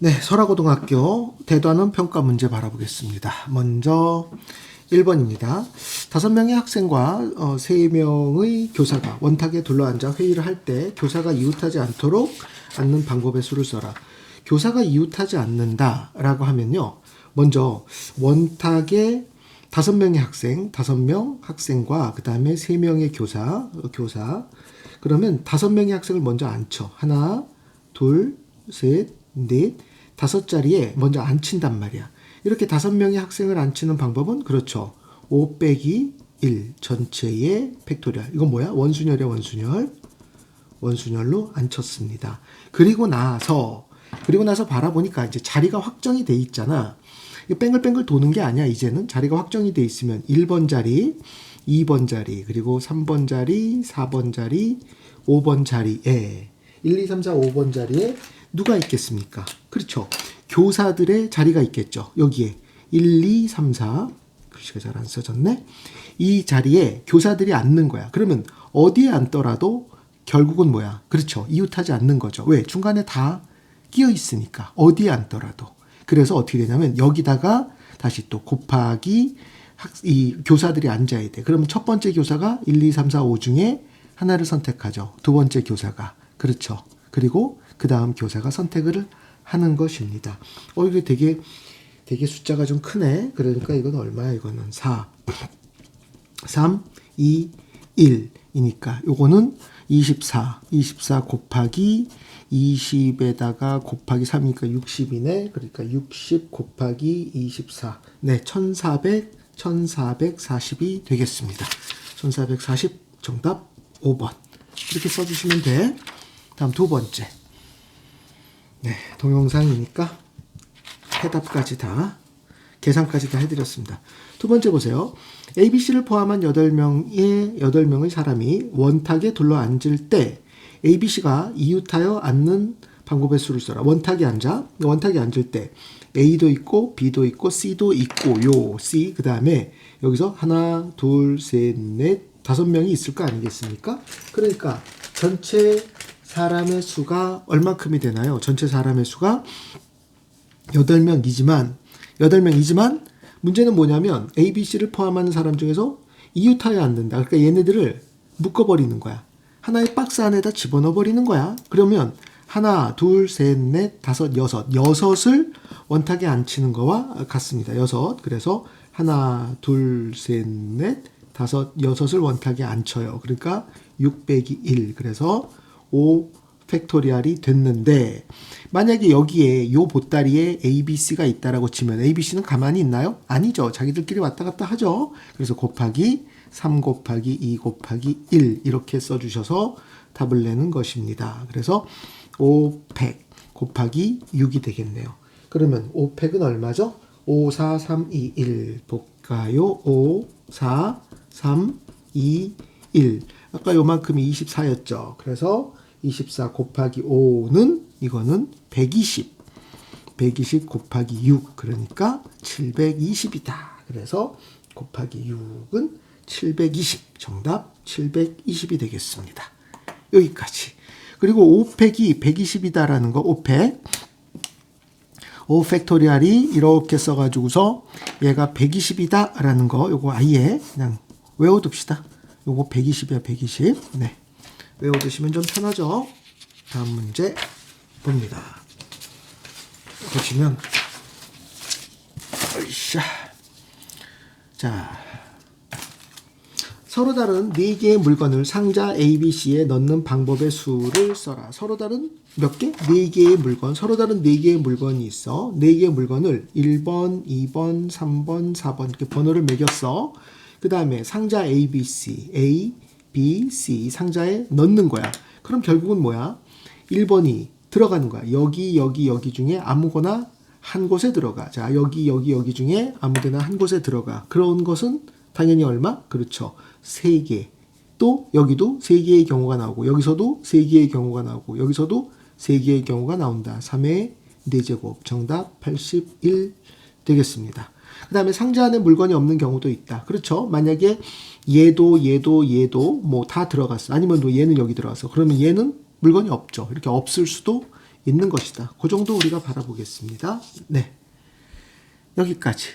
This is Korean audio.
네, 설화고등학교 대단원 평가 문제 바라보겠습니다. 먼저 1번입니다. 다섯 명의 학생과 어, 3명의 교사가 원탁에 둘러앉아 회의를 할 때 교사가 이웃하지 않도록 앉는 방법의 수를 써라. 교사가 이웃하지 않는다 라고 하면요. 먼저 원탁에 다섯 명의 학생, 다섯 명 학생과 그 다음에 세 명의 교사, 어, 교사. 그러면 다섯 명의 학생을 먼저 앉혀. 하나, 둘, 셋, 넷, 다섯 자리에 먼저 앉힌단 말이야. 이렇게 다섯 명의 학생을 앉히는 방법은 그렇죠. 5 빼기 1 전체의 팩토리얼. 이건 뭐야? 원순열이야, 원순열. 원순열로 앉혔습니다. 그리고 나서 그리고 나서 바라보니까 이제 자리가 확정이 돼 있잖아. 이거 뺑글뺑글 도는 게 아니야. 이제는 자리가 확정이 돼 있으면 1번 자리, 2번 자리, 그리고 3번 자리, 4번 자리, 5번 자리에 1, 2, 3, 4, 5번 자리에 누가 있겠습니까? 그렇죠. 교사들의 자리가 있겠죠. 여기에 1, 2, 3, 4 글씨가 잘 안 써졌네. 이 자리에 교사들이 앉는 거야. 그러면 어디에 앉더라도 결국은 뭐야? 그렇죠. 이웃하지 않는 거죠. 왜? 중간에 다 끼어 있으니까 어디에 앉더라도. 그래서 어떻게 되냐면 여기다가 다시 또 곱하기 학, 이 교사들이 앉아야 돼. 그러면 첫 번째 교사가 1, 2, 3, 4, 5 중에 하나를 선택하죠. 두 번째 교사가. 그렇죠. 그리고 그 다음 교사가 선택을 하는 것입니다. 어, 이게 되게, 되게 숫자가 좀 크네. 그러니까 이건 얼마야? 이거는 4, 3, 2, 1이니까 요거는 24, 24 곱하기 20에다가 곱하기 3이니까 60이네. 그러니까 60 곱하기 24. 네, 1400, 1440이 되겠습니다. 1440 정답 5번. 이렇게 써주시면 돼. 다음 두 번째. 네, 동영상이니까 해답까지 다 계산까지 다 해드렸습니다. 두 번째 보세요. ABC를 포함한 8명의 8명의 사람이 원탁에 둘러 앉을 때 ABC가 이웃하여 앉는 방법의 수를 써라. 원탁에 앉아. 원탁에 앉을 때 A도 있고 B도 있고 C도 있고 요 C 그 다음에 여기서 하나 둘 셋 넷 다섯 명이 있을 거 아니겠습니까? 그러니까 전체 사람의 수가 얼마큼이 되나요? 전체 사람의 수가 8명이지만 8명이지만 문제는 뭐냐면 A, B, C를 포함하는 사람 중에서 이웃하여 앉는다. 그러니까 얘네들을 묶어버리는 거야. 하나의 박스 안에다 집어넣어 버리는 거야. 그러면 하나, 둘, 셋, 넷, 다섯, 여섯. 여섯을 원탁에 앉히는 거와 같습니다. 여섯. 그래서 하나, 둘, 셋, 넷, 다섯, 여섯을 원탁에 앉혀요. 그러니까 6 빼기 1. 그래서 5 팩토리얼이 됐는데 만약에 여기에 요 보따리에 ABC가 있다라고 치면 ABC는 가만히 있나요? 아니죠. 자기들끼리 왔다 갔다 하죠. 그래서 곱하기 3 곱하기 2 곱하기 1 이렇게 써주셔서 답을 내는 것입니다. 그래서 5팩 곱하기 6이 되겠네요. 그러면 5팩은 얼마죠? 5, 4, 3, 2, 1 볼까요? 5, 4, 3, 2, 1 아까 요만큼이 24였죠. 그래서 24 곱하기 5는 이거는 120. 120 곱하기 6 그러니까 720이다. 그래서 곱하기 6은 720 정답 720이 되겠습니다. 여기까지. 그리고 5팩이 120이다라는 거 5팩 5 팩토리얼이 이렇게 써가지고서 얘가 120이다라는 거 요거 아예 그냥 외워둡시다. 요거 120이야 120. 네. 외워두시면 좀 편하죠. 다음 문제 봅니다. 보시면 으쌰. 자 서로 다른 4개의 물건을 상자 ABC에 넣는 방법의 수를 써라. 서로 다른 몇 개? 4개의 물건. 서로 다른 4개의 물건이 있어. 4개의 물건을 1번, 2번, 3번, 4번 이렇게 번호를 매겼어. 그 다음에 상자 ABC, A, B, C 상자에 넣는 거야. 그럼 결국은 뭐야? 1번이 들어가는 거야. 여기, 여기, 여기 중에 아무거나 한 곳에 들어가. 자, 여기, 여기, 여기 중에 아무데나 한 곳에 들어가. 그런 것은 당연히 얼마? 그렇죠. 3개. 또 여기도 3개의 경우가 나오고 여기서도 3개의 경우가 나오고 여기서도 3개의 경우가 나온다. 3의 4제곱 정답 81 되겠습니다. 그 다음에 상자 안에 물건이 없는 경우도 있다. 그렇죠. 만약에 얘도 얘도 얘도 뭐 다 들어갔어. 아니면 뭐 얘는 여기 들어갔어. 그러면 얘는 물건이 없죠. 이렇게 없을 수도 있는 것이다. 그 정도 우리가 바라보겠습니다. 네. 여기까지.